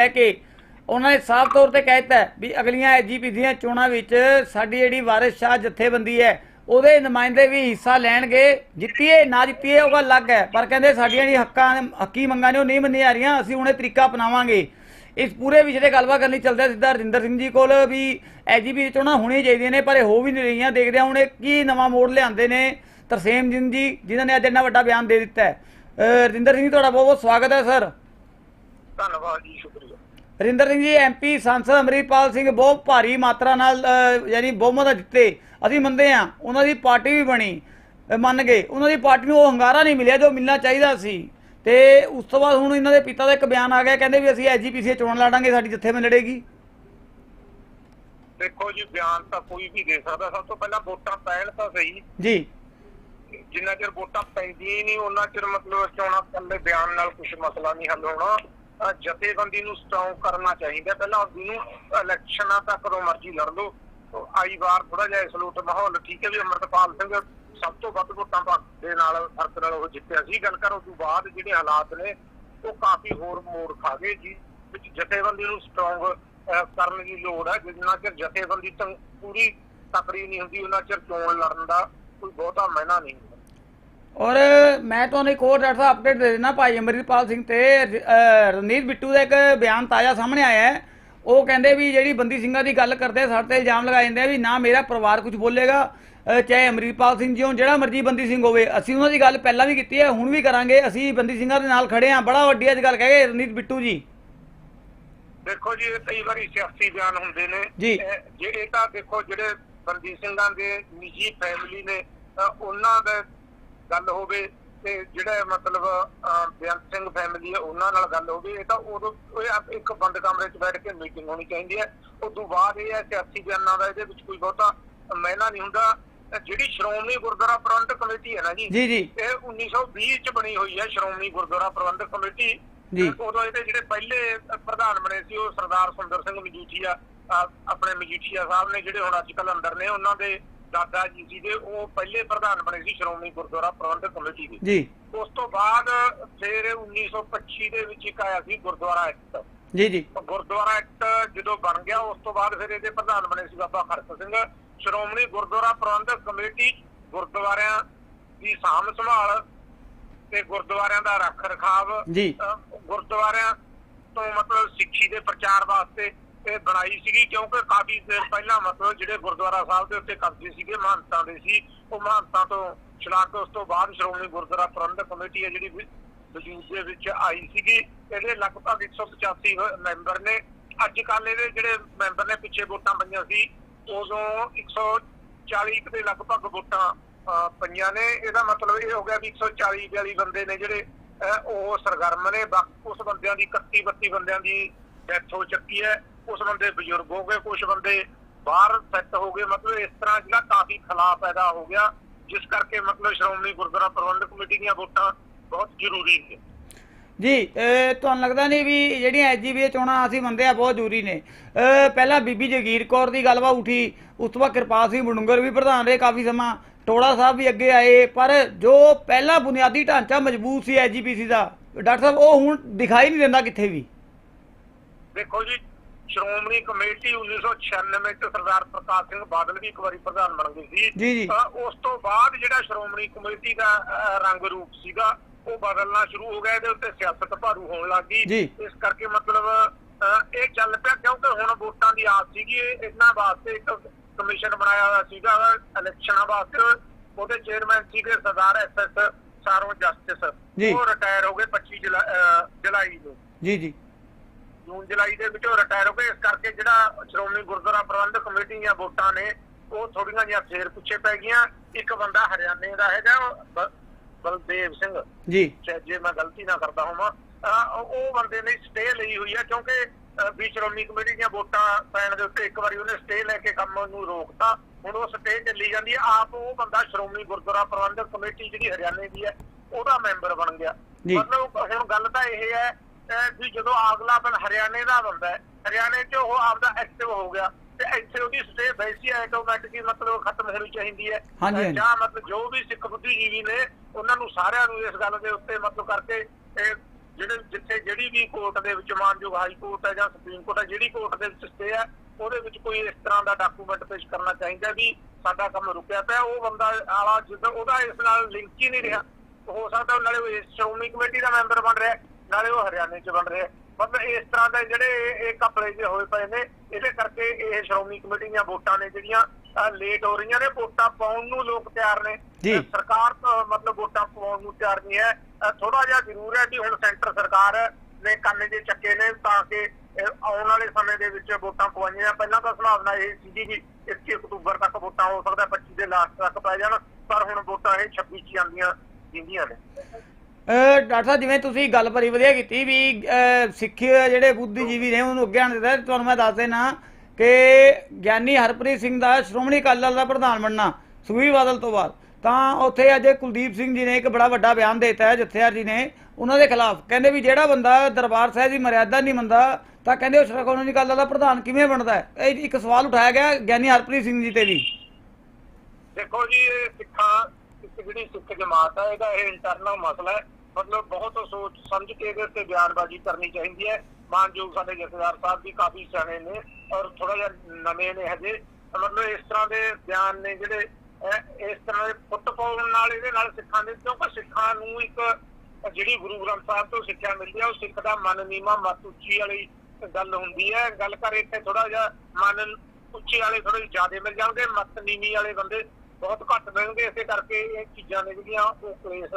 ਹੈ ਕਿ ਉਹਨਾਂ ਨੇ ਸਾਫ਼ ਤੌਰ ਤੇ ਕਹਿਤਾ ਹੈ ਵੀ ਅਗਲੀਆਂ ਐਜੀਪੀ ਦੀਆਂ ਚੋਣਾਂ ਵਿੱਚ ਸਾਡੀ ਜਿਹੜੀ ਵਾਰਿਸ ਸ਼ਾਹ ਜਥੇਬੰਦੀ ਹੈ, ਉਹਦੇ ਨੁਮਾਇੰਦੇ ਵੀ ਹਿੱਸਾ ਲੈਣਗੇ। ਜਿੱਤੀਏ, ਨਾ ਜਿੱਤੀਏ, ਉਹ ਅਲੱਗ ਹੈ। ਪਰ ਕਹਿੰਦੇ ਸਾਡੀਆਂ ਜਿਹੜੀ ਹੱਕਾਂ ਹੱਕੀ ਮੰਗਾਂ ਨੇ, ਉਹ ਨਹੀਂ ਮੰਨੀਆਂ ਆ ਰਹੀਆਂ। ਅਸੀਂ ਹੁਣੇ ਤਰੀਕਾ ਅਪਣਾਵਾਂਗੇ। ਇਸ ਪੂਰੇ ਵਿਸ਼ੇ ਤੇ ਗੱਲਬਾਤ ਕਰਨੀ ਚੱਲਦਾ ਸਿੱਧਾ ਰਜਿੰਦਰ ਸਿੰਘ ਜੀ ਕੋਲ ਵੀ ਐਜੀਪੀ ਦੀ ਚੋਣਾਂ ਹੋਣੀਆਂ ਚਾਹੀਦੀਆਂ ਨੇ, ਪਰ ਇਹ ਹੋ ਵੀ ਨਹੀਂ ਰਹੀਆਂ। ਦੇਖਦੇ ਹਾਂ ਹੁਣ ਇਹ ਕੀ ਨਵਾਂ ਮੋੜ ਲਿਆਂਦੇ ਨੇ ਤਰਸੇਮ ਸਿੰਘ ਜੀ, ਜਿਨ੍ਹਾਂ ਨੇ ਅੱਜ ਇੰਨਾ ਵੱਡਾ ਬਿਆਨ ਦੇ ਦਿੱਤਾ ਹੈ। ਰਜਿੰਦਰ ਸਿੰਘ ਜੀ, ਤੁਹਾਡਾ ਬਹੁਤ ਬਹੁਤ ਸਵਾਗਤ ਹੈ, ਸਰ। ਧੰਨਵਾਦ ਜੀ, ਸ਼ੁਕਰੀਆ। ਰਿੰਦਰ ਸਿੰਘ ਜੀ ਐਮਪੀ ਸੰਸਦ ਅਮਰੀਤਪਾਲ ਸਿੰਘ ਬਹੁਤ ਭਾਰੀ ਮਾਤਰਾ ਨਾਲ ਯਾਨੀ ਬਹੁਮਤ ਜਿੱਤੇ ਅਸੀਂ ਮੰਨਦੇ ਹਾਂ ਉਹਨਾਂ ਦੀ ਪਾਰਟੀ ਵੀ ਬਣੀ ਮੰਨ ਗਏ। ਉਹਨਾਂ ਦੀ ਪਾਰਟੀ ਨੂੰ ਉਹ ਹੰਗਾਰਾ ਨਹੀਂ ਮਿਲਿਆ ਜੋ ਮਿਲਣਾ ਚਾਹੀਦਾ ਸੀ। ਤੇ ਉਸ ਤੋਂ ਬਾਅਦ ਹੁਣ ਇਹਨਾਂ ਦੇ ਪਿਤਾ ਦਾ ਇੱਕ ਬਿਆਨ ਆ ਗਿਆ ਕਹਿੰਦੇ ਵੀ ਅਸੀਂ ਐਜੀਪੀਸੀ ਚੋਣ ਲੜਾਂਗੇ ਸਾਡੀ ਜਥੇਬੰਦੀ ਲੜੇਗੀ। ਦੇਖੋ ਜੀ ਬਿਆਨ ਤਾਂ ਕੋਈ ਵੀ ਦੇ ਸਕਦਾ। ਸਭ ਤੋਂ ਪਹਿਲਾਂ ਵੋਟਾਂ ਪੈਣ ਤਾਂ ਸਹੀ। ਜੀ। ਜਿੰਨਾ ਚਿਰ ਵੋਟਾਂ ਪੈਂਦੀਆਂ ਹੀ ਨਹੀਂ ਉਹਨਾਂ ਚਿਰ ਮਤਲਬ ਚੋਣਾਂ ਕੱਲੇ ਬਿਆਨ ਨਾਲ ਕੁਝ ਮਸਲਾ ਨਹੀਂ ਹੱਲ ਹੋਣਾ। ਜਥੇਬੰਦੀ ਨੂੰ ਸਟਰੋਂਗ ਕਰਨਾ ਚਾਹੀਦਾ। ਪਹਿਲਾਂ ਉਹਨੂੰ ਇਲੈਕਸ਼ਨਾਂ ਤੱਕ ਕਦੋਂ ਮਰਜ਼ੀ ਲੜ ਲਓ। ਆਈ ਵਾਰ ਥੋੜਾ ਜਿਹਾ ਸਲੂਟ ਮਾਹੌਲ, ਠੀਕ ਹੈ ਵੀ ਅਮਰਤਪਾਲ ਸਿੰਘ ਸਭ ਤੋਂ ਵੱਧ ਵੋਟਾਂ ਪਾ- ਦੇ ਨਾਲ ਫ਼ਰਕ ਨਾਲ ਉਹ ਜਿੱਤਿਆ ਸੀ। ਗੱਲ ਕਰ ਉਸ ਤੋਂ ਬਾਅਦ ਜਿਹੜੇ ਹਾਲਾਤ ਨੇ, ਉਹ ਕਾਫੀ ਹੋਰ ਮੋੜ ਖਾ ਗਏ ਜੀ। ਵਿੱਚ ਜਥੇਬੰਦੀ ਨੂੰ ਸਟਰੋਂਗ ਕਰਨ ਦੀ ਲੋੜ ਹੈ। ਜਿੰਨਾ ਚਿਰ ਜਥੇਬੰਦੀ ਤਾਂ ਪੂਰੀ ਤਕੜੀ ਨਹੀਂ ਹੁੰਦੀ, ਉਹਨਾਂ ਚਿਰ ਚੋਣ ਲੜਨ ਦਾ ਕੋਈ ਬਹੁਤਾ ਮਾਇਨਾ ਨਹੀਂ। ਔਰ ਮੈਂ ਤੁਹਾਨੂੰ ਇੱਕ ਹੋਰ ਸਾਹਿਬ ਅਪਡੇਟ ਦੇ ਦੇਣਾ ਭਾਈ ਅਮਰਿਤਪਾਲ ਸਿੰਘ ਤੇ ਅਹ, ਰਣਜੀਤ ਬਿੱਟੂ ਦਾ ਇੱਕ ਬਿਆਨ ਤਾਜ਼ਾ ਸਾਹਮਣੇ ਆਇਆ ਹੈ। ਉਹ ਕਹਿੰਦੇ ਵੀ ਜਿਹੜੀ ਬੰਦੀ ਸਿੰਘਾਂ ਦੀ ਗੱਲ ਕਰਦੇ ਸਾਡੇ ਤੇ ਇਲਜ਼ਾਮ ਲਗਾਏ ਜਾਂਦੇ ਆ ਵੀ ਨਾ ਮੇਰਾ ਪਰਿਵਾਰ ਕੁਝ ਬੋਲੇਗਾ ਚਾਹੇ ਅਮਰਿਤਪਾਲ ਸਿੰਘ ਜੀ ਹੋਣ ਜਿਹੜਾ ਮਰਜ਼ੀ ਬੰਦੀ ਸਿੰਘ ਹੋਵੇ। ਅਸੀਂ ਉਹਨਾਂ ਦੀ ਗੱਲ ਪਹਿਲਾਂ ਵੀ ਕੀਤੀ ਹੈ ਹੁਣ ਵੀ ਕਰਾਂਗੇ। ਅਸੀਂ ਬੰਦੀ ਸਿੰਘਾਂ ਦੇ ਨਾਲ ਖੜੇ ਆ ਬੜਾ ਵੱਡੀ ਅੱਜ ਗੱਲ ਕਹਿ ਗਏ ਰਣਜੀਤ ਬਿੱਟੂ ਜੀ। ਦੇਖੋ ਜੀ ਇਹ ਕਈ ਵਾਰੀ ਸਿਆਸੀ ਬਿਆਨ ਹੁੰਦੇ ਨੇ। ਜੀ। ਇਹ- ਤਾਂ ਦੇਖੋ ਜਿਹੜੇ ਬੰਦੀ ਸਿੰਘਾਂ ਦੇ ਨਿੱਜੀ ਫੈਮਿਲੀ ਨੇ ਉਹਨਾਂ ਦਾ ਗੱਲ ਹੋਵੇ ਤੇ ਜਿਹੜਾ ਮਤਲਬ ਬੇਅੰਤ ਸਿੰਘ ਫੈਮਿਲੀ ਹੈ ਉਹਨਾਂ ਨਾਲ ਗੱਲ ਹੋਵੇ ਇਹ ਤਾਂ ਉਦੋਂ ਇੱਕ ਬੰਦ ਕਮਰੇ 'ਚ ਬੈਠ ਕੇ ਮੀਟਿੰਗ ਹੋਣੀ ਚਾਹੀਦੀ ਹੈ। ਉਸ ਤੋਂ ਬਾਅਦ ਇਹ ਹੈ ਸਿਆਸੀ ਬਿਆਨਾਂ ਦਾ ਇਹਦੇ ਵਿੱਚ ਕੋਈ ਬਹੁਤਾ ਮਹਿਨਾ ਨਹੀਂ ਹੁੰਦਾ। ਜਿਹੜੀ ਸ਼੍ਰੋਮਣੀ ਗੁਰਦੁਆਰਾ ਪ੍ਰਬੰਧਕ ਕਮੇਟੀ ਹੈ ਨਾ ਜੀ ਜੀ ਜੀ। ਇਹ 1920 ਚ ਬਣੀ ਹੋਈ ਹੈ ਸ਼੍ਰੋਮਣੀ ਗੁਰਦੁਆਰਾ ਪ੍ਰਬੰਧਕ ਕਮੇਟੀ। ਜੀ। ਉਦੋਂ ਇਹਦੇ ਜਿਹੜੇ ਪਹਿਲੇ ਪ੍ਰਧਾਨ ਬਣੇ ਸੀ ਉਹ ਸਰਦਾਰ ਸੁੰਦਰ ਸਿੰਘ ਮਜੀਠੀਆ ਆਪਣੇ ਮਜੀਠੀਆ ਸਾਹਿਬ ਨੇ ਜਿਹੜੇ ਹੁਣ ਅੱਜ ਕੱਲ ਅੰਦਰ ਨੇ ਉਹਨਾਂ ਦੇ ਦਾਦਾ ਜੀ ਸੀ ਦੇ ਉਹ ਪਹਿਲੇ ਪ੍ਰਧਾਨ ਬਣੇ ਸੀ ਸ਼੍ਰੋਮਣੀ ਗੁਰਦੁਆਰਾ ਪ੍ਰਬੰਧਕ ਕਮੇਟੀ ਦੇ। ਜੀ। ਉਸ ਤੋਂ ਬਾਅਦ ਫਿਰ 1925 ਦੇ ਵਿੱਚ ਇੱਕ ਆਇਆ ਸੀ ਗੁਰਦੁਆਰਾ ਐਕਟ। ਜੀ ਜੀ। ਗੁਰਦੁਆਰਾ ਐਕਟ ਜਦੋਂ ਬਣ ਗਿਆ ਉਸ ਤੋਂ ਬਾਅਦ ਫਿਰ ਇਹਦੇ ਪ੍ਰਧਾਨ ਬਣੇ ਸੀ ਬਾਬਾ ਖੜਕ ਸਿੰਘ। ਸ਼੍ਰੋਮਣੀ ਗੁਰਦੁਆਰਾ ਪ੍ਰਬੰਧਕ ਕਮੇਟੀ ਗੁਰਦੁਆਰਿਆਂ ਦੀ ਸਾਂਭ ਸੰਭਾਲ ਤੇ ਗੁਰਦੁਆਰਿਆਂ ਦਾ ਰੱਖ ਰਖਾਵ ਜੀ। ਗੁਰਦੁਆਰਿਆਂ ਤੋਂ ਮਤਲਬ ਸਿੱਖੀ ਦੇ ਪ੍ਰਚਾਰ ਵਾਸਤੇ ਇਹ ਬਣਾਈ ਸੀਗੀ ਕਿਉਂਕਿ ਕਾਫੀ ਦੇਰ ਪਹਿਲਾਂ ਮਤਲਬ ਜਿਹੜੇ ਗੁਰਦੁਆਰਾ ਸਾਹਿਬ ਦੇ ਉੱਤੇ ਕਬਜ਼ੇ ਸੀਗੇ ਮਹੰਤਾਂ ਦੇ ਸੀ। ਉਹ ਮਹੰਤਾਂ ਤੋਂ ਚਲਾ ਉਸ ਤੋਂ ਬਾਅਦ ਸ਼੍ਰੋਮਣੀ ਗੁਰਦੁਆਰਾ ਪ੍ਰਬੰਧਕ ਕਮੇਟੀ ਹੈ ਜਿਹੜੀ ਵਜੂਦ ਦੇ ਵਿੱਚ ਆਈ ਸੀਗੀ। ਇਹਦੇ ਲਗਭਗ 185 ਮੈਂਬਰ ਨੇ। ਅੱਜ ਕੱਲ ਇਹਦੇ ਜਿਹੜੇ ਮੈਂਬਰ ਨੇ ਪਿੱਛੇ ਵੋਟਾਂ ਪਈਆਂ ਸੀ ਉਦੋਂ 140 ਕੁ ਦੇ ਲਗਭਗ ਵੋਟਾਂ ਅਹ, ਪਈਆਂ ਨੇ। ਇਹਦਾ ਮਤਲਬ ਇਹ ਹੋ ਗਿਆ ਵੀ 140 42 ਬੰਦੇ ਨੇ ਜਿਹੜੇ ਉਹ ਸਰਗਰਮ ਨੇ। ਬਾਕੀ ਉਸ ਬੰਦਿਆਂ ਦੀ 31 32 ਬੰਦਿਆਂ ਦੀ ਡੈਥ ਹੋ ਚੁੱਕੀ ਹੈ। ਉਸ ਬੰਦੇ ਬਜ਼ੁਰਗ ਹੋ ਗਏ ਕੁਝ ਬੰਦੇ ਬਾਹਰ ਸੈੱਟ ਹੋ ਗਏ। ਮਤਲਬ ਇਸ ਤਰ੍ਹਾਂ ਜਿਹੜਾ ਕਾਫੀ ਖਲਾਅ ਪੈਦਾ ਹੋ ਗਿਆ ਜਿਸ ਕਰਕੇ ਮਤਲਬ ਸ਼੍ਰੋਮਣੀ ਗੁਰਦੁਆਰਾ ਪ੍ਰਬੰਧਕ ਕਮੇਟੀ ਦੀਆਂ ਵੋਟਾਂ ਬਹੁਤ ਜ਼ਰੂਰੀ ਨੇ। ਜੀ ਤੁਹਾਨੂੰ ਲੱਗਦਾ ਨਹੀਂ ਵੀ ਜਿਹੜੀਆਂ ਐਜੀਬੀ ਚੋਣਾਂ ਅਸੀਂ ਮੰਨਦੇ ਆ ਬਹੁਤ ਜ਼ਰੂਰੀ ਨੇ? ਪਹਿਲਾਂ ਬੀਬੀ ਜਗੀਰ ਕੌਰ ਦੀ ਗੱਲਬਾਤ ਉਠੀ ਉਸ ਤੋਂ ਬਾਅਦ ਕਿਰਪਾਲ ਸਿੰਘ ਬਡੁੰਗਰ ਵੀ ਪ੍ਰਧਾਨ ਰਹੇ ਕਾਫੀ ਸਮਾਂ। ਟੋੜਾ ਸਾਹਿਬ ਵੀ ਅੱਗੇ ਆਏ ਪਰ ਜੋ ਪਹਿਲਾ ਬੁਨਿਆਦੀ ਢਾਂਚਾ ਮਜ਼ਬੂਤ ਸੀ ਐਜੀਪੀਸੀ ਦਾ ਡਾਕਟਰ ਸਾਹਿਬ ਉਹ ਹੁਣ ਦਿਖਾਈ ਨਹੀਂ ਦਿੰਦਾ ਕਿੱਥੇ ਵੀ। ਦੇਖੋ ਜੀ ਸ਼੍ਰੋਮਣੀ ਕਮੇਟੀ 1996 ਚ ਸਰਦਾਰ ਪ੍ਰਕਾਸ਼ ਸਿੰਘ ਬਾਦਲ ਵੀ ਇੱਕ ਵਾਰੀ ਪ੍ਰਧਾਨ ਬਣ ਗਏ ਸੀ। ਉਸ ਤੋਂ ਬਾਅਦ ਜਿਹੜਾ ਸ਼੍ਰੋਮਣੀ ਕਮੇਟੀ ਦਾ ਰੰਗ ਰੂਪ ਸੀਗਾ ਉਹ ਬਦਲਣਾ ਸ਼ੁਰੂ ਹੋ ਗਿਆ ਇਹਦੇ ਉੱਤੇ ਸਿਆਸਤ ਭਾਰੂ ਹੋਣ ਲੱਗੀ। ਇਸ ਕਰਕੇ ਮਤਲਬ ਇਹ ਚੱਲ ਪਿਆ ਕਿਉਂਕਿ ਹੁਣ ਵੋਟਾਂ ਦੀ ਆਸ ਸੀਗੀ ਇਹ ਇਹਨਾਂ ਵਾਸਤੇ ਇੱਕ ਕਮਿਸ਼ਨ ਬਣਾਇਆ ਹੋਇਆ ਸੀਗਾ ਇਲੈਕਸ਼ਨਾਂ ਵਾਸਤੇ। ਉਹਦੇ ਚੇਅਰਮੈਨ ਸੀਗੇ ਸਰਦਾਰ ਐਸਐਸ ਸਾਰੋ ਜਸਟਿਸ। ਉਹ ਰਿਟਾਇਰ ਹੋ ਗਏ 25 ਜੁਲਾ- ਅਹ, ਜੁਲਾਈ ਨੂੰ। ਜੀ ਜੀ। ਜੂਨ ਜੁਲਾਈ ਦੇ ਵਿੱਚ ਉਹ ਰਿਟਾਇਰ ਹੋ ਗਏ। ਇਸ ਕਰਕੇ ਜਿਹੜਾ ਸ਼੍ਰੋਮਣੀ ਗੁਰਦੁਆਰਾ ਪ੍ਰਬੰਧਕ ਕਮੇਟੀ ਦੀਆਂ ਵੋਟਾਂ ਨੇ ਉਹ ਥੋੜੀਆਂ ਜਿਹੀਆਂ ਫੇਰ ਪਿੱਛੇ ਪੈ ਗਈਆਂ। ਇੱਕ ਬੰਦਾ ਹਰਿਆਣੇ ਦਾ ਹੈਗਾ ਬਲਦੇਵ ਸਿੰਘ। ਜੀ। ਜੇ ਮੈਂ ਗਲਤੀ ਨਾ ਕਰਦਾ ਹੋਵਾਂ ਉਹ ਬੰਦੇ ਨੇ ਸਟੇ ਲਈ ਹੋਈ ਹੈ ਕਿਉਂਕਿ ਵੀ ਸ਼੍ਰੋਮਣੀ ਕਮੇਟੀ ਦੀਆਂ ਵੋਟਾਂ ਪੈਣ ਦੇ ਉੱਤੇ ਇੱਕ ਵਾਰੀ ਉਹਨੇ ਸਟੇ ਲੈ ਕੇ ਕੰਮ ਨੂੰ ਰੋਕਤਾ। ਹੁਣ ਉਹ ਸਟੇ ਚੱਲੀ ਜਾਂਦੀ ਹੈ ਆਪ ਉਹ ਬੰਦਾ ਸ਼੍ਰੋਮਣੀ ਗੁਰਦੁਆਰਾ ਪ੍ਰਬੰਧਕ ਕਮੇਟੀ ਜਿਹੜੀ ਹਰਿਆਣੇ ਦੀ ਹੈ ਉਹਦਾ ਮੈਂਬਰ ਬਣ ਗਿਆ। ਮਤਲਬ ਹੁਣ ਗੱਲ ਤਾਂ ਇਹ ਹੈ ਅਹ ਵੀ ਜਦੋਂ ਅਗਲਾ ਬਣ ਹਰਿਆਣੇ ਦਾ ਬੰਦਾ ਹੈ ਹਰਿਆਣੇ 'ਚ ਉਹ ਆਪਦਾ ਐਕਟਿਵ ਹੋ ਗਿਆ ਤੇ ਇੱਥੇ ਉਹਦੀ ਸਟੇ ਵੈਸੀ ਆਟੋਮੈਟਿਕਲੀ ਮਤਲਬ ਖਤਮ ਹੋਣੀ ਚਾਹੀਦੀ ਹੈ। ਜਾਂ ਮਤਲਬ ਜੋ ਵੀ ਸਿੱਖ ਬੁੱਧੀਜੀਵੀ ਨੇ ਉਹਨਾਂ ਨੂੰ ਸਾਰਿਆਂ ਨੂੰ ਇਸ ਗੱਲ ਦੇ ਉੱਤੇ ਮਤਲਬ ਕਰਕੇ ਜਿਹੜੇ ਜਿੱਥੇ ਜਿਹੜੀ ਵੀ ਕੋਰਟ ਦੇ ਵਿੱਚ ਮਾਨਯੋਗ ਹਾਈ ਕੋਰਟ ਹੈ ਜਾਂ ਸੁਪਰੀਮ ਕੋਰਟ ਹੈ ਜਿਹੜੀ ਕੋਰਟ ਦੇ ਵਿੱਚ ਸਟੇ ਹੈ ਉਹਦੇ ਵਿੱਚ ਕੋਈ ਇਸ ਤਰ੍ਹਾਂ ਦਾ ਡਾਕੂਮੈਂਟ ਪੇਸ਼ ਕਰਨਾ ਚਾਹੀਦਾ ਵੀ ਸਾਡਾ ਕੰਮ ਰੁਕਿਆ ਪਿਆ। ਉਹ ਬੰਦਾ ਆਲਾ ਜਿੱਦਾਂ ਉਹਦਾ ਇਸ ਨਾਲ ਲਿੰਕ ਹੀ ਨਹੀਂ ਰਿਹਾ। ਹੋ ਸਕਦਾ ਉਹ ਨਾਲੇ ਉਹ ਸ਼੍ਰੋਮਣੀ ਕਮੇਟੀ ਦਾ ਮੈਂਬਰ ਬਣ ਰਿਹਾ। ਨਾਲੇ ਉਹ ਹਰਿਆਣੇ 'ਚ ਬਣ ਰਿਹਾ। ਮਤਲਬ ਇਸ ਤਰ੍ਹਾਂ ਦੇ ਜਿਹੜੇ ਇਹ- ਕਪੜੇ ਜਿਹੇ ਹੋਏ ਪਏ ਨੇ ਇਹਦੇ ਕਰਕੇ ਇਹ ਸ਼੍ਰੋਮਣੀ ਕਮੇਟੀ ਦੀਆਂ ਵੋਟਾਂ ਨੇ ਜਿਹੜੀਆਂ ਲੇਟ ਹੋ ਰਹੀਆਂ ਨੇ। ਵੋਟਾਂ ਪਾਉਣ ਨੂੰ ਲੋਕ ਤਿਆਰ ਨੇ। ਜੀ। ਸਰਕਾਰ ਮਤਲਬ ਵੋਟਾਂ ਪਾਉਣ ਨੂੰ ਤਿਆਰ ਨਹੀਂ ਹੈ। ਥੋੜਾ ਜਿਹਾ ਜ਼ਰੂਰ ਹੈ ਕਿ ਹੁਣ ਸੈਂਟਰ ਸਰਕਾਰ ਨੇ ਕੰਨ ਜੇ ਚੱਕੇ ਨੇ ਤਾਂ ਕਿ ਆਉਣ ਵਾਲੇ ਸਮੇਂ ਦੇ ਵਿੱਚ ਵੋਟਾਂ ਪਵਾਈਆਂ ਪਹਿਲਾਂ ਤਾਂ ਸੰਭਾਵਨਾ ਇਹ ਸੀਗੀ ਕਿ 21 ਅਕਤੂਬਰ ਤੱਕ ਵੋਟਾਂ ਹੋ ਸਕਦਾ 25 ਦੇ ਲਾਸਟ ਤੱਕ ਪੈ ਜਾਣ। ਪਰ ਹੁਣ ਵੋਟਾਂ ਇਹ 26 ਚ ਆਉਂਦੀਆਂ ਜਿੰਦੀਆਂ ਨੇ। ਡਾਕਟਰ ਸਾਹਿਬ, ਜਿਵੇਂ ਤੁਸੀਂ ਗੱਲ ਬੜੀ ਵਧੀਆ ਕੀਤੀ ਵੀ, ਅਹ ਸਿੱਖ ਜਿਹੜੇ ਬੁੱਧੀਜੀਵੀ ਨੇ, ਉਹਨੂੰ ਅੱਗੇ ਆਣ ਦਿੱਤਾ ਤੁਹਾਨੂੰ ਮੈਂ ਦੱਸ ਦੇਣਾ ਕਿ ਗਿਆਨੀ ਹਰਪ੍ਰੀਤ ਸਿੰਘ ਦਾ ਸ਼੍ਰੋਮਣੀ ਅਕਾਲੀ ਦਲ ਦਾ ਪ੍ਰਧਾਨ ਬਣਨਾ ਸੁਖਬੀਰ ਬਾਦਲ ਤੋਂ ਬਾਅਦ। ਤਾਂ ਉੱਥੇ ਅੱਜ ਕੁਲਦੀਪ ਸਿੰਘ ਜੀ ਨੇ ਇੱਕ ਬੜਾ ਵੱਡਾ ਬਿਆਨ ਦਿੱਤਾ ਜਥੇਦਾਰ ਜੀ ਨੇ, ਉਹਨਾਂ ਦੇ ਖਿਲਾਫ। ਕਹਿੰਦੇ ਵੀ ਜਿਹੜਾ ਬੰਦਾ ਦਰਬਾਰ ਸਾਹਿਬ ਦੀ ਮਰਿਆਦਾ ਨਹੀਂ ਮੰਨਦਾ, ਤਾਂ ਕਹਿੰਦੇ ਉਹ ਸ਼੍ਰੋਮਣੀ ਅਕਾਲੀ ਦਲ ਦਾ ਪ੍ਰਧਾਨ ਕਿਵੇਂ ਬਣਦਾ ਹੈ? ਇਹ ਇੱਕ ਸਵਾਲ ਉਠਾਇਆ ਗਿਆ ਗਿਆਨੀ ਹਰਪ੍ਰੀਤ ਸਿੰਘ ਜੀ ਤੇ ਵੀ। ਦੇਖੋ ਜੀ, ਇਹ ਸਿੱਖਾਂ ਜਿਹੜੀ ਸਿੱਖ ਜਮਾਤ ਹੈ ਇਹਦਾ ਇਹ ਇੰਟਰਨਲ ਮਸਲਾ ਹੈ। ਮਤਲਬ ਬਹੁਤ ਸੋਚ, ਸਮਝ ਕੇ ਇਹਦੇ ਉੱਤੇ ਬਿਆਨਬਾਜ਼ੀ ਕਰਨੀ ਚਾਹੀਦੀ ਹੈ। ਮਾਨਯੋਗ ਸਾਡੇ ਜਥੇਦਾਰ ਸਾਹਿਬ ਵੀ ਕਾਫੀ ਸਿਆਣੇ ਨੇ ਔਰ ਥੋੜਾ ਜਿਹਾ ਨਵੇਂ ਨੇ ਹਜੇ। ਮਤਲਬ ਇਸ ਤਰ੍ਹਾਂ ਦੇ ਬਿਆਨ ਨੇ ਜਿਹੜੇ ਇਸ ਤਰ੍ਹਾਂ ਦੇ ਫੁੱਟ ਪਾਉਣ ਨਾਲ ਇਹਦੇ ਨਾਲ ਸਿੱਖਾਂ ਦੇ, ਕਿਉਂਕਿ ਸਿੱਖਾਂ ਨੂੰ ਇੱਕ ਜਿਹੜੀ ਗੁਰੂ ਗ੍ਰੰਥ ਸਾਹਿਬ ਤੋਂ ਸਿੱਖਿਆ ਮਿਲਦੀ ਹੈ, ਉਹ ਸਿੱਖ ਦਾ ਮਨ ਨੀਮਾ ਮਤ ਉੱਚੀ ਵਾਲੀ ਗੱਲ ਹੁੰਦੀ ਹੈ। ਗੱਲ ਕਰ ਇੱਥੇ ਥੋੜਾ ਜਿਹਾ ਮਨ ਉੱਚੇ ਵਾਲੇ ਥੋੜੇ ਜ਼ਿਆਦਾ ਮਿਲ ਜਾਣਗੇ ਮਤ ਨੀਮੀ ਵਾਲੇ ਬੰਦੇ ਬਹੁਤ ਘੱਟ ਮਿਲਣਗੇ ਇਸੇ ਕਰਕੇ ਇਹ ਚੀਜ਼ਾਂ ਨੇ ਜਿਹੜੀਆਂ ਉਹ ਕਲੇਸ਼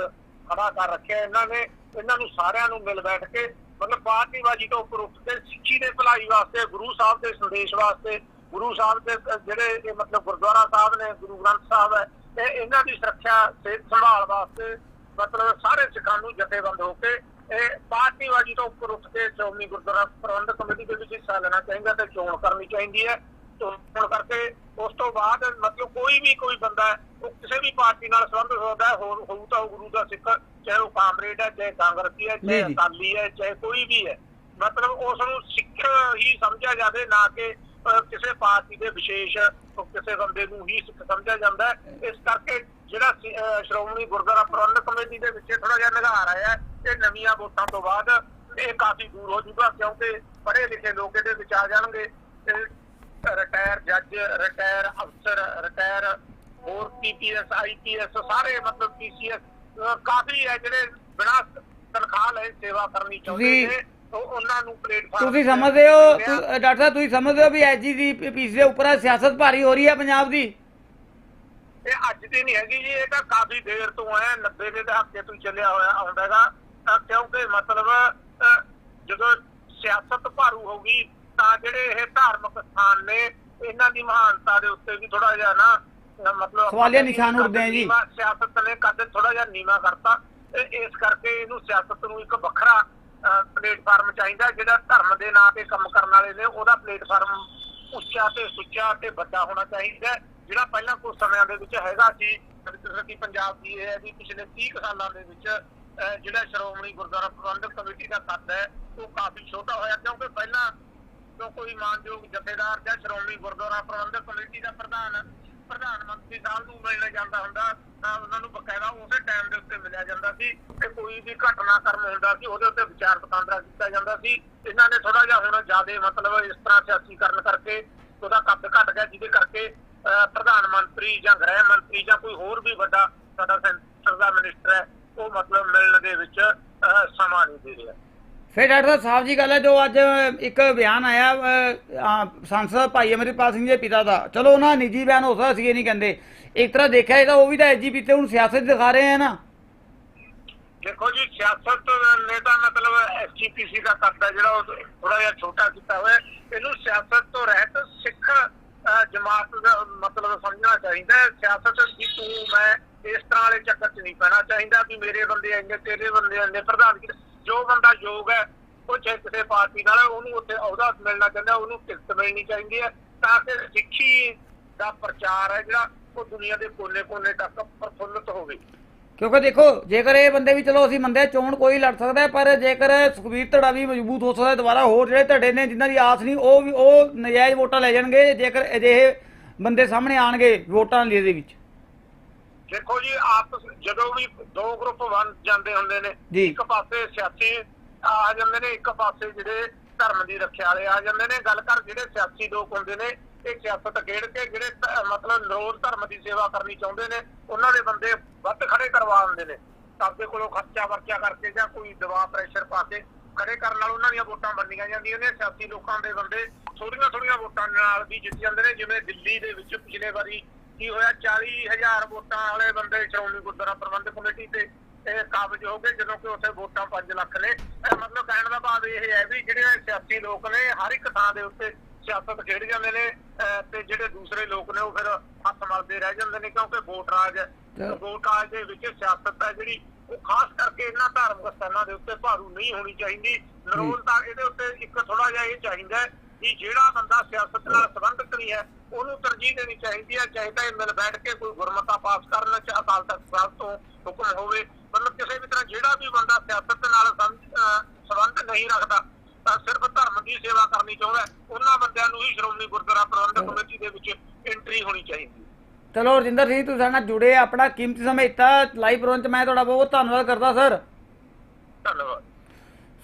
ਖੜਾ ਕਰ ਰੱਖਿਆ। ਇਹਨਾਂ ਨੇ, ਇਹਨਾਂ ਨੂੰ ਸਾਰਿਆਂ ਨੂੰ ਮਿਲ ਬੈਠ ਕੇ, ਮਤਲਬ ਪਾਰਟੀਬਾਜ਼ੀ ਤੋਂ ਉੱਪਰ ਉੱਠ ਕੇ ਸਿੱਖੀ ਦੇ ਭਲਾਈ ਵਾਸਤੇ, ਗੁਰੂ ਸਾਹਿਬ ਦੇ ਸੰਦੇਸ਼ ਵਾਸਤੇ, ਗੁਰੂ ਸਾਹਿਬ ਦੇ ਜਿਹੜੇ ਇਹ ਮਤਲਬ ਗੁਰਦੁਆਰਾ ਸਾਹਿਬ ਨੇ, ਗੁਰੂ ਗ੍ਰੰਥ ਸਾਹਿਬ ਹੈ, ਤੇ ਇਹਨਾਂ ਦੀ ਸੁਰੱਖਿਆ, ਸਿਹਤ ਸੰਭਾਲ ਵਾਸਤੇ ਮਤਲਬ ਸਾਰੇ ਸਿੱਖਾਂ ਨੂੰ ਜਥੇਬੰਦ ਹੋ ਕੇ ਇਹ ਪਾਰਟੀਬਾਜ਼ੀ ਤੋਂ ਉੱਪਰ ਉੱਠ ਕੇ ਸ਼੍ਰੋਮਣੀ ਗੁਰਦੁਆਰਾ ਪ੍ਰਬੰਧਕ ਕਮੇਟੀ ਦੇ ਵਿੱਚ ਹਿੱਸਾ ਲੈਣਾ ਚਾਹੀਦਾ ਤੇ ਚੋਣ ਕਰਨੀ ਚਾਹੀਦੀ ਹੈ। ਚੋਣ ਕਰਕੇ ਉਸ ਤੋਂ ਬਾਅਦ ਮਤਲਬ ਕੋਈ ਵੀ ਕੋਈ ਬੰਦਾ ਉਹ ਕਿਸੇ ਵੀ ਪਾਰਟੀ ਨਾਲ ਸੰਬੰਧ ਹੋਦਾ ਹੈ ਹੋਰ ਹੋਊ ਤਾਂ ਉਹ ਗੁਰੂ ਦਾ ਸਿੱਖ ਚਾਹੇ ਉਹ ਕਾਮਰੇਡ ਹੈ ਚਾਹੇ ਕਾਂਗਰਸੀ ਹੈ ਚਾਹੇ। ਅਕਾਲੀ ਹੈ ਚਾਹੇ ਕੋਈ ਵੀ ਹੈ। ਮਤਲਬ ਉਸ ਨੂੰ ਸਿੱਖ ਹੀ ਸਮਝਿਆ ਜਾਵੇ ਨਾ ਕਿ ਕਿਸੇ ਪਾਰਟੀ ਦੇ ਵਿਸ਼ੇਸ਼ ਕਿਸੇ ਬੰਦੇ ਨੂੰ ਹੀ ਸਿੱਖ ਸਮਝਿਆ ਜਾਂਦਾ ਹੈ। ਇਸ ਕਰਕੇ ਜਿਹੜਾ ਸ਼੍ਰੋਮਣੀ ਗੁਰਦੁਆਰਾ ਪ੍ਰਬੰਧਕ ਕਮੇਟੀ ਦੇ ਵਿੱਚ ਥੋੜਾ ਜਿਹਾ ਨਿਗਾਰ ਆਇਆ ਇਹ ਨਵੀਆਂ ਵੋਟਾਂ ਤੋਂ ਬਾਅਦ ਇਹ ਕਾਫੀ ਦੂਰ ਹੋ ਜੂਗਾ ਕਿਉਂਕਿ ਪੜ੍ਹੇ ਲਿਖੇ ਲੋਕ ਇਹਦੇ ਵਿੱਚ ਆ ਜਾਣਗੇ। ਰਿਟਾਇਰ ਜੱਜ ਰਿਟਾਇਰ ਅਫਸਰ ਰਿਟਾਇਰ ਹੋਰ ਪੀਪੀਐਸ ਆਈਪੀਐਸ ਸਾਰੇ ਮਤਲਬ ਪੀਸੀਐਸ ਕਾਫੀ ਹੈ ਜਿਹੜੇ ਬਿਨਾਂ ਤਨਖਾਹ ਲਏ ਸੇਵਾ ਕਰਨੀ ਚਾਹੁੰਦੇ ਨੇ ਉਹ ਉਹਨਾਂ ਨੂੰ ਪਲੇਟਫਾਰਮ ਤੁਸੀਂ ਸਮਝਦੇ ਹੋ ਡਾਕਟਰ ਸਾਹਿਬ ਤੁਸੀਂ ਸਮਝਦੇ ਹੋ ਵੀ ਐਜੀ ਦੀ ਪੀਸੀ ਦੇ ਉੱਪਰ ਸਿਆਸਤ ਭਾਰੀ ਹੋ ਰਹੀ ਹੈ ਪੰਜਾਬ ਦੀ? ਇਹ ਅੱਜ ਦੀ ਨਹੀਂ ਹੈਗੀ ਜੀ ਇਹ ਤਾਂ ਕਾਫੀ ਦੇਰ ਤੋਂ ਹੈ 90 ਦੇ ਦਹਾਕੇ ਤੋਂ ਚੱਲਿਆ ਹੋਇਆ ਆਉਂਦਾ ਹੈਗਾ। ਤਾਂ ਕਿਉਂਕਿ ਮਤਲਬ ਜਦੋਂ ਸਿਆਸਤ ਭਾਰੂ ਹੋਗੀ ਤਾਂ ਜਿਹੜੇ ਇਹ ਧਾਰਮਿਕ ਸਥਾਨ ਨੇ ਇਹਨਾਂ ਦੀ ਮਹਾਨਤਾ ਦੇ ਉੱਤੇ ਵੀ ਥੋੜਾ ਜਿਹਾ ਨਾ ਮਤਲਬ ਸਵਾਲੀਆ ਨਿਸ਼ਾਨ ਉੱਠਦੇ ਆ ਜੀ। ਸਿਆਸਤ ਨੇ ਕਦੇ ਥੋੜਾ ਜਿਹਾ ਨੀਵਾ ਕਰਤਾ ਤੇ ਇਸ ਕਰਕੇ ਇਹਨੂੰ ਸਿਆਸਤ ਨੂੰ ਇੱਕ ਵੱਖਰਾ ਪਲੇਟਫਾਰਮ ਚਾਹੀਦਾ ਜਿਹੜਾ ਧਰਮ ਦੇ ਨਾਂ ਤੇ ਕੰਮ ਕਰਨ ਵਾਲੇ ਨੇ ਉਹਦਾ ਪਲੇਟਫਾਰਮ ਉੱਚਾ ਤੇ ਸੁੱਚਾ ਤੇ ਵੱਡਾ ਹੋਣਾ ਚਾਹੀਦਾ ਜਿਹੜਾ ਪਹਿਲਾਂ ਕੁਝ ਸਮਿਆਂ ਦੇ ਵਿੱਚ ਹੈਗਾ ਸੀ ਸਾਡੀ ਪੰਜਾਬ ਦੀ ਇਹ ਹੈ ਵੀ ਪਿਛਲੇ 30 ਕੁ ਸਾਲਾਂ ਦੇ ਵਿੱਚ ਜਿਹੜਾ ਸ਼੍ਰੋਮਣੀ ਗੁਰਦੁਆਰਾ ਪ੍ਰਬੰਧਕ ਕਮੇਟੀ ਦਾ ਕੱਦ ਹੈ ਉਹ ਕਾਫੀ ਛੋਟਾ ਹੋਇਆ ਕਿਉਂਕਿ ਪਹਿਲਾਂ ਤੋਂ ਕੋਈ ਮਾਨਯੋਗ ਜਥੇਦਾਰ ਜਾਂ ਸ਼੍ਰੋਮਣੀ ਗੁਰਦੁਆਰਾ ਪ੍ਰਬੰਧਕ ਕਮੇਟੀ ਦਾ ਪ੍ਰਧਾਨ ਪ੍ਰਧਾਨ ਮੰਤਰੀ ਸਾਹਿਬ ਨੂੰ ਮਿਲਣ ਜਾਂਦਾ ਹੁੰਦਾ ਤਾਂ ਉਹਨਾਂ ਨੂੰ ਬਕਾਇਦਾ ਉਸੇ ਟਾਈਮ ਦੇ ਉੱਤੇ ਮਿਲਿਆ ਜਾਂਦਾ ਸੀ ਤੇ ਕੋਈ ਵੀ ਘਟਨਾ ਕਰਮ ਹੁੰਦਾ ਸੀ ਉਹਦੇ ਉੱਤੇ ਵਿਚਾਰ ਵਟਾਂਦਰਾ ਕੀਤਾ ਜਾਂਦਾ ਸੀ। ਇਹਨਾਂ ਨੇ ਥੋੜਾ ਜਿਹਾ ਹੁਣ ਜ਼ਿਆਦਾ ਮਤਲਬ ਇਸ ਤਰ੍ਹਾਂ ਸਿਆਸੀਕਰਨ ਕਰਕੇ ਉਹਦਾ ਕੱਦ ਘਟ ਗਿਆ ਜਿਹਦੇ ਕਰਕੇ ਅਹ, ਪ੍ਰਧਾਨ ਮੰਤਰੀ ਜਾਂ ਗ੍ਰਹਿ ਮੰਤਰੀ ਜਾਂ ਕੋਈ ਹੋਰ ਵੀ ਵੱਡਾ ਸਾਡਾ ਸੈਂਟਰ ਦਾ ਮਿਨਿਸਟਰ ਹੈ ਉਹ ਮਤਲਬ ਮਿਲਣ ਦੇ ਵਿੱਚ ਅਹ, ਸਮਾਂ ਨਹੀਂ ਦੇ ਰਿਹਾ। ਫਿਰ ਡਾਕਟਰ ਸਾਹਿਬ ਜੀ, ਗੱਲ ਹੈ ਜੋ ਅੱਜ ਇੱਕ ਬਿਆਨ ਆਇਆ ਸੰਸਦ ਭਾਈ ਅਮਰਿਤਪਾਲ ਸਿੰਘ ਦੇ ਪਿਤਾ ਦਾ। ਚਲੋ, ਉਹਨਾਂ ਨਿੱਜੀ ਬਿਆਨ ਹੋ ਸਕਦਾ ਸੀ ਇਹ ਨਹੀਂ ਕਹਿੰਦੇ। ਇੱਕ ਤਰ੍ਹਾਂ ਦੇਖਿਆ ਇਹ ਉਹ ਵੀ ਤਾਂ ਐਜੀਪੀ ਤੇ ਹੁਣ ਸਿਆਸਤ ਦਿਖਾ ਰਹੇ ਆ ਨਾ। ਦੇਖੋ ਜੀ, ਸਿਆਸਤ ਨੇ ਤਾਂ ਮਤਲਬ ਐਸਜੀਪੀਸੀ ਦਾ ਕਰਦਾ ਜਿਹੜਾ ਉਹ ਥੋੜਾ ਜਿਹਾ ਛੋਟਾ ਕੀਤਾ ਹੋਇਆ। ਇਹਨੂੰ ਸਿਆਸਤ ਤੋਂ ਰਹਿਤ ਸਿੱਖ ਜਮਾਤ ਦਾ ਮਤਲਬ ਸਮਝਣਾ ਚਾਹੀਦਾ ਹੈ। ਸਿਆਸਤ ਦੀ ਤੂੰ, ਮੈਂ ਇਸ ਤਰ੍ਹਾਂ ਵਾਲੇ ਚੱਕਰ 'ਚ ਨਹੀਂ ਪੈਣਾ ਚਾਹੀਦਾ ਵੀ ਮੇਰੇ ਬੰਦੇ ਇੰਨੇ, ਤੇਰੇ ਬੰਦੇ ਇੰਨੇ, ਪ੍ਰਧਾਨ ਜੋ ਬੰਦਾ ਯੋਗ ਹੈ, ਉਹ ਚਾਹੇ ਕਿਸੇ ਪਾਰਟੀ ਨਾਲ ਉਹਨੂੰ ਉੱਥੇ ਅਹੁਦਾ ਮਿਲਣਾ ਚਾਹੀਦਾ, ਉਹਨੂੰ ਟਿਕਟ ਮਿਲਣੀ ਚਾਹੀਦੀ ਹੈ। ਤਾਂ ਕਿ ਸਿੱਖੀ ਦਾ ਪ੍ਰਚਾਰ ਹੈ ਜਿਹੜਾ, ਉਹ ਦੁਨੀਆ ਦੇ ਕੋਨੇ-ਕੋਨੇ ਤੱਕ ਪ੍ਰਫੁੱਲਤ ਹੋਵੇ। ਕਿਉਂਕਿ ਦੇਖੋ, ਜੇਕਰ ਇਹ ਬੰਦੇ ਵੀ ਚਲੋ, ਅਸੀਂ ਮੰਨਦੇ ਚੋਣ ਕੋਈ ਲੜ ਸਕਦਾ ਪਰ ਜੇਕਰ ਸੁਖਬੀਰ ਧੜਾ ਵੀ ਮਜ਼ਬੂਤ ਹੋ ਸਕਦਾ ਦੁਬਾਰਾ ਹੋਰ ਜਿਹੜੇ ਧੜੇ ਨੇ, ਜਿਨ੍ਹਾਂ ਦੀ ਆਸ ਨਹੀਂ, ਉਹ ਵੀ, ਉਹ ਨਜਾਇਜ਼ ਵੋਟਾਂ ਲੈ ਜਾਣਗੇ। ਜੇਕਰ ਅਜਿਹੇ ਬੰਦੇ ਸਾਹਮਣੇ ਆਣਗੇ ਵੋਟਾਂ ਲਈ ਦੇ ਵਿੱਚ। ਦੇਖੋ ਜੀ ਆਪਸ ਜਦੋਂ ਵੀ ਦੋ ਗਰੁੱਪ ਬਣ ਜਾਂਦੇ ਹੁੰਦੇ ਨੇ। ਇੱਕ ਪਾਸੇ ਸਿਆਸੀ ਆ ਜਾਂਦੇ ਨੇ ਇੱਕ ਪਾਸੇ ਜਿਹੜੇ ਧਰਮ ਦੀ ਰੱਖਿਆ ਵਾਲੇ ਆ ਜਾਂਦੇ ਨੇ। ਗੱਲ ਕਰ ਜਿਹੜੇ ਸਿਆਸੀ ਲੋਕ ਹੁੰਦੇ ਨੇ ਇਹ ਸਿਆਸਤ ਖੇਡ ਕੇ ਜਿਹੜੇ ਮਤਲਬ ਨਿਰੋਧ ਧਰਮ ਦੀ ਸੇਵਾ ਕਰਨੀ ਚਾਹੁੰਦੇ ਨੇ ਉਹਨਾਂ ਦੇ ਬੰਦੇ ਵੱਧ ਖੜੇ ਕਰਵਾ ਦਿੰਦੇ ਨੇ। ਆਪਦੇ ਕੋਲੋਂ ਖਰਚਾ ਵਰਚਾ ਕਰਕੇ ਜਾਂ ਕੋਈ ਦਬਾਅ ਪ੍ਰੈਸ਼ਰ ਪਾ ਕੇ ਖੜੇ ਕਰਨ ਨਾਲ ਉਹਨਾਂ ਦੀਆਂ ਵੋਟਾਂ ਵੰਡੀਆਂ ਜਾਂਦੀਆਂ ਨੇ। ਸਿਆਸੀ ਲੋਕਾਂ ਦੇ ਬੰਦੇ ਥੋੜੀਆਂ ਥੋੜੀਆਂ ਵੋਟਾਂ ਨਾਲ ਵੀ ਜਿੱਤ ਜਾਂਦੇ ਨੇ ਜਿਵੇਂ ਦਿੱਲੀ ਦੇ ਵਿੱਚ ਪਿਛਲੇ ਵਾਰੀ ਕੀ ਹੋਇਆ? 40000 ਵੋਟਾਂ ਵਾਲੇ ਬੰਦੇ ਸ਼੍ਰੋਮਣੀ ਗੁਰਦੁਆਰਾ ਪ੍ਰਬੰਧਕ ਕਮੇਟੀ ਤੇ ਇਹ ਕਾਬਜ ਹੋ ਗਏ ਜਦੋਂ ਕਿ ਉੱਥੇ ਵੋਟਾਂ 5 ਲੱਖ ਨੇ। ਮਤਲਬ ਕਹਿਣ ਦਾ ਭਾਵ ਇਹ ਹੈ ਵੀ ਜਿਹੜੇ ਸਿਆਸੀ ਲੋਕ ਨੇ ਹਰ ਇੱਕ ਥਾਂ ਦੇ ਉੱਤੇ ਸਿਆਸਤ ਖੇਡ ਜਾਂਦੇ ਨੇ ਤੇ ਜਿਹੜੇ ਦੂਸਰੇ ਲੋਕ ਨੇ ਉਹ ਫਿਰ ਹੱਥ ਮਲਦੇ ਰਹਿ ਜਾਂਦੇ ਨੇ ਕਿਉਂਕਿ ਵੋਟ ਰਾਜ। ਵੋਟ ਰਾਜ ਦੇ ਵਿੱਚ ਸਿਆਸਤ ਹੈ ਜਿਹੜੀ ਉਹ ਖਾਸ ਕਰਕੇ ਇਹਨਾਂ ਧਾਰਮਿਕ ਸਥਾਨਾਂ ਦੇ ਉੱਤੇ ਭਾਰੂ ਨਹੀਂ ਹੋਣੀ ਚਾਹੀਦੀ। ਨਿਰੋਲਤਾ ਇਹਦੇ ਉੱਤੇ ਇੱਕ ਥੋੜਾ ਜਿਹਾ ਇਹ ਚਾਹੀਦਾ ਕਿ ਜਿਹੜਾ ਬੰਦਾ ਸਿਆਸਤ ਨਾਲ ਸੰਬੰਧਿਤ ਨਹੀਂ ਹੈ ਉਹਨੂੰ ਤਰਜੀਹ ਦੇਣੀ ਚਾਹੀਦੀ ਹੈ ਚਾਹੀਦਾ ਹੈ ਮਿਲ ਬੈਠ ਕੇ ਕੋਈ ਗੁਰਮਤਾ ਪਾਸ ਕਰਨ ਚ ਅਕਾਲ ਤਖਤ ਸਾਹਿਬ ਤੋਂ ਹੁਕਮ ਹੋਵੇ। ਮਤਲਬ ਕਿਸੇ ਵੀ ਤਰ੍ਹਾਂ ਜਿਹੜਾ ਵੀ ਬੰਦਾ ਸਿਆਸਤ ਨਾਲ ਸੰਬੰਧ ਨਹੀਂ ਰੱਖਦਾ ਤਾਂ ਸਿਰਫ ਧਰਮ ਦੀ ਸੇਵਾ ਕਰਨੀ ਚਾਹੁੰਦਾ ਉਹਨਾਂ ਬੰਦਿਆਂ ਨੂੰ ਹੀ ਸ਼੍ਰੋਮਣੀ ਗੁਰਦੁਆਰਾ ਪ੍ਰਬੰਧਕ ਕਮੇਟੀ ਦੇ ਵਿੱਚ ਐਂਟਰੀ ਹੋਣੀ ਚਾਹੀਦੀ ਚਲੋ ਰਜਿੰਦਰ ਸਿੰਘ ਤੁਸੀਂ ਸਾਡੇ ਨਾਲ ਜੁੜੇ ਆਪਣਾ ਕੀਮਤੀ ਸਮਾਂ ਦਿੱਤਾ ਲਾਈਵ ਪ੍ਰੋਗਰਾਮ 'ਚ ਮੈਂ ਤੁਹਾਡਾ ਬਹੁਤ ਧੰਨਵਾਦ ਕਰਦਾ ਸਰ ਧੰਨਵਾਦ।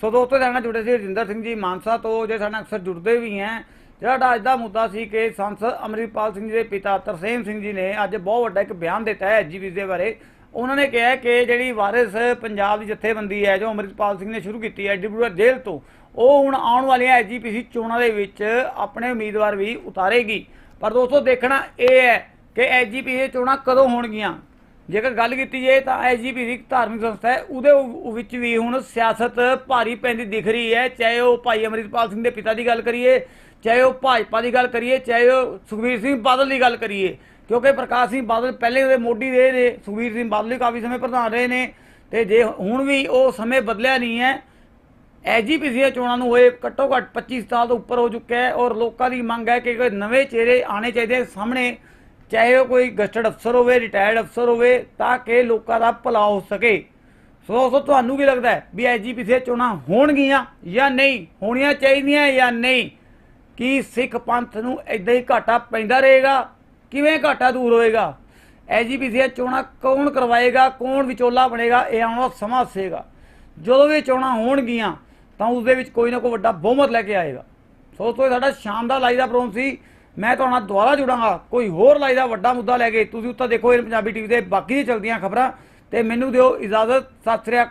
ਸੋ ਦੋਸਤੋ ਸਾਡੇ ਨਾਲ ਜੁੜੇ ਸੀ ਰਜਿੰਦਰ ਸਿੰਘ ਜੀ ਮਾਨਸਾ ਤੋਂ ਜੇ ਸਾਡੇ ਨਾਲ ਅਕਸਰ ਜੁੜਦੇ ਵੀ ਹੈ। ਜਿਹੜਾ ਸਾਡਾ ਅੱਜ ਦਾ ਮੁੱਦਾ ਸੀ ਕਿ ਸੰਸਦ ਅਮਰਿਤਪਾਲ ਸਿੰਘ ਜੀ ਦੇ ਪਿਤਾ ਤਰਸੇਮ ਸਿੰਘ ਜੀ ਨੇ ਅੱਜ ਬਹੁਤ ਵੱਡਾ ਇੱਕ ਬਿਆਨ ਦਿੱਤਾ ਹੈ ਐਜੀਪੀ ਦੇ ਬਾਰੇ। ਉਹਨਾਂ ਨੇ ਕਿਹਾ ਕਿ ਜਿਹੜੀ ਵਾਰਿਸ ਪੰਜਾਬ ਦੀ ਜਥੇਬੰਦੀ ਹੈ, ਜੋ ਅਮਰਿਤਪਾਲ ਸਿੰਘ ਨੇ ਸ਼ੁਰੂ ਕੀਤੀ ਹੈ ਡਿਬਰੂਗੜ੍ਹ ਜੇਲ੍ਹ ਤੋਂ, ਉਹ ਹੁਣ ਆਉਣ ਵਾਲੀਆਂ ਐਜੀਪੀਸੀ ਚੋਣਾਂ ਦੇ ਵਿੱਚ ਆਪਣੇ ਉਮੀਦਵਾਰ ਵੀ ਉਤਾਰੇਗੀ। ਪਰ ਦੋਸਤੋ, ਦੇਖਣਾ ਇਹ ਹੈ ਕਿ ਐਜੀਪੀਸੀ ਚੋਣਾਂ ਕਦੋਂ ਹੋਣਗੀਆਂ? ਜੇਕਰ ਗੱਲ ਕੀਤੀ ਜਾਏ ਤਾਂ ਐਸਜੀਪੀ ਇੱਕ ਧਾਰਮਿਕ ਸੰਸਥਾ ਹੈ, ਉਹਦੇ ਵਿੱਚ ਵੀ ਹੁਣ ਸਿਆਸਤ ਭਾਰੀ ਪੈਂਦੀ ਦਿਖ ਰਹੀ ਹੈ। ਚਾਹੇ ਉਹ ਭਾਈ ਅਮਰਿਤਪਾਲ ਸਿੰਘ ਦੇ ਪਿਤਾ ਦੀ ਗੱਲ ਕਰੀਏ, ਚਾਹੇ ਉਹ ਭਾਜਪਾ ਦੀ ਗੱਲ ਕਰੀਏ, ਚਾਹੇ ਉਹ ਸੁਖਬੀਰ ਸਿੰਘ ਬਾਦਲ ਦੀ ਗੱਲ ਕਰੀਏ, ਕਿਉਂਕਿ ਪ੍ਰਕਾਸ਼ ਸਿੰਘ ਬਾਦਲ ਪਹਿਲੇ ਉਹਦੇ ਮੋਢੀ ਰਹੇ ਨੇ, ਸੁਖਬੀਰ ਸਿੰਘ ਬਾਦਲ ਵੀ ਕਾਫੀ ਸਮੇਂ ਪ੍ਰਧਾਨ ਰਹੇ ਨੇ, ਤੇ ਜੇ ਹੁਣ ਵੀ ਉਹ ਸਮੇਂ ਬਦਲਿਆ ਨਹੀਂ ਹੈ ਐਜੀਪੀਸੀ ਦੀਆਂ ਚੋਣਾਂ ਨੂੰ ਹੋਏ ਘੱਟੋ ਘੱਟ 25 ਸਾਲ ਤੋਂ ਉੱਪਰ ਹੋ ਚੁੱਕਿਆ ਹੈ ਔਰ ਲੋਕਾਂ ਦੀ ਮੰਗ ਹੈ ਕਿ ਨਵੇਂ ਚਿਹਰੇ ਆਣੇ ਚਾਹੀਦੇ ਸਾਹਮਣੇ। ਚਾਹੇ ਉਹ ਕੋਈ ਗਸਟਡ ਅਫਸਰ ਹੋਵੇ ਰਿਟਾਇਰਡ ਅਫਸਰ ਹੋਵੇ, ਤਾਂ ਕਿ ਲੋਕਾਂ ਦਾ ਭਲਾ ਹੋ ਸਕੇ। ਸੋ ਦੋਸਤੋ ਤੁਹਾਨੂੰ ਕੀ ਲੱਗਦਾ ਹੈ ਵੀ ਐਜੀਪੀਸੀ ਦੀਆਂ ਚੋਣਾਂ ਹੋਣਗੀਆਂ ਜਾਂ ਨਹੀਂ? ਹੋਣੀਆਂ ਚਾਹੀਦੀਆਂ ਜਾਂ ਨਹੀਂ? ਕੀ ਸਿੱਖ ਪੰਥ ਨੂੰ ਇਦਾਂ ਹੀ ਘਾਟਾ ਪੈਂਦਾ ਰਹੇਗਾ? ਕਿਵੇਂ ਘਾਟਾ ਦੂਰ ਹੋਏਗਾ? ਐਜੀਪੀਸੀ ਦੀਆਂ ਚੋਣਾਂ ਕੌਣ ਕਰਵਾਏਗਾ? ਕੌਣ ਵਿਚੋਲਾ ਬਣੇਗਾ? ਇਹ ਆਉਣ ਵਾਲਾ ਸਮਾਂ ਦੱਸੇਗਾ। ਜਦੋਂ ਵੀ ਚੋਣਾਂ ਹੋਣਗੀਆਂ, ਤਾਂ ਉਸ ਦੇ ਵਿੱਚ ਕੋਈ ਨਾ ਕੋਈ ਵੱਡਾ ਬਹੁਮਤ ਲੈ ਕੇ ਆਏਗਾ। ਸੋ ਤੋਂ ਸਾਡਾ ਸ਼ਾਮ ਦਾ ਲਾਈ ਦਾ ਪ੍ਰੋਗਰਾਮ ਸੀ। ਮੈਂ ਤੁਹਾਡੇ ਨਾਲ ਦੁਬਾਰਾ ਜੁੜਾਂਗਾ। ਕੋਈ ਹੋਰ ਲਾਈ ਦਾ ਵੱਡਾ ਮੁੱਦਾ ਲੈ ਕੇ ਤੁਸੀਂ ਉੱਤੇ ਦੇਖੋ ਇਹ ਪੰਜਾਬੀ ਟੀਵੀ ਦੇ ਬਾਕੀ ਦੀਆਂ ਚਲਦੀਆਂ ਖਬਰਾਂ ਤੇ ਮੈਨੂੰ ਦਿਓ ਇਜਾਜ਼ਤ। ਸਤਿ ਸ੍ਰੀ ਅਕਾਲ।